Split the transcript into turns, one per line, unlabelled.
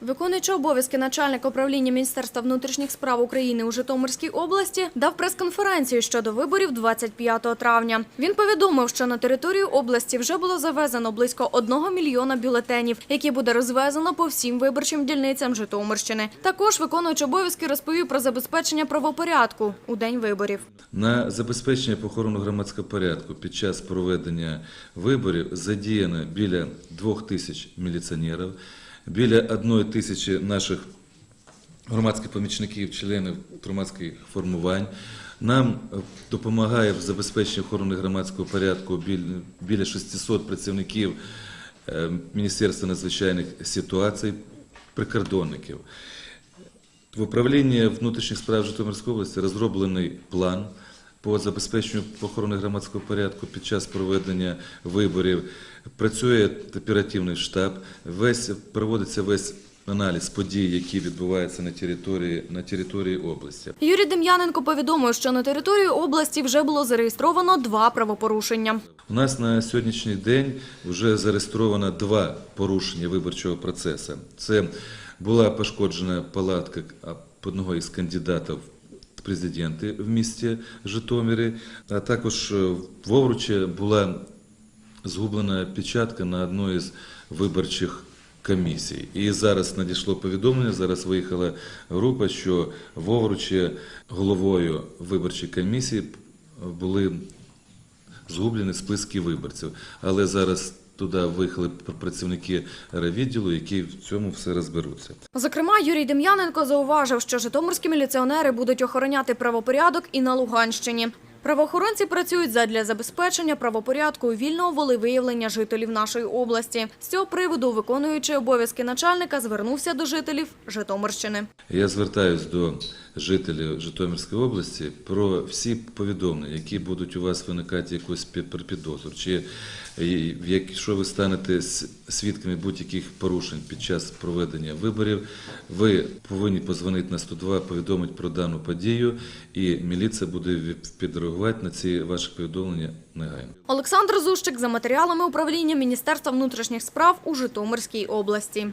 Виконуючий обов'язки начальника управління Міністерства внутрішніх справ України у Житомирській області дав прес-конференцію щодо виборів 25 травня. Він повідомив, що на територію області вже було завезено близько 1 мільйона бюлетенів, які буде розвезено по всім виборчим дільницям Житомирщини. Також виконуючий обов'язки розповів про забезпечення правопорядку у день виборів.
На забезпечення похорону громадського порядку під час проведення виборів задіяно біля двох тисяч міліціонерів, біля одної тисячі наших громадських помічників, членів громадських формувань. Нам е, допомагає в забезпеченні охорони громадського порядку біля 600 працівників е, Міністерства надзвичайних ситуацій, прикордонників. В управлінні внутрішніх справ Житомирської області розроблений план по забезпеченню охорони громадського порядку під час проведення виборів. Працює оперативний штаб, весь проводиться весь аналіз подій, які відбуваються на території на території області.
Юрій Дем'яненко повідомив, що на території області вже було зареєстровано два правопорушення.
У нас на сьогоднішній день вже зареєстровано два порушення виборчого процесу. Це була пошкоджена палатка одного із кандидатів президенти в місті Житомирі, а також е, в Овручі була згублена печатка на одній із виборчих комісій. І зараз надійшло повідомлення, зараз виїхала група, що в Овручі головою виборчої комісії були згублені списки виборців. Але зараз туди виїхали працівники райвідділу, які в цьому все розберуться.
Зокрема, Юрій Дем'яненко зауважив, що житомирські міліціонери будуть охороняти правопорядок і на Луганщині. Правоохоронці працюють задля забезпечення правопорядку і вільного волевиявлення жителів нашої області. З цього приводу виконуючий обов'язки начальника звернувся до жителів Житомирщини.
Я звертаюсь до жителів Житомирської області про всі повідомлення, які будуть у вас виникати якусь під- підозру, чи е, якщо ви станете свідками будь-яких порушень під час проведення виборів, ви повинні позвонити на 102, повідомити про дану подію, і міліція буде від- підреагувати на ці ваші повідомлення негайно.
Олександр Зущик за матеріалами управління Міністерства внутрішніх справ у Житомирській області.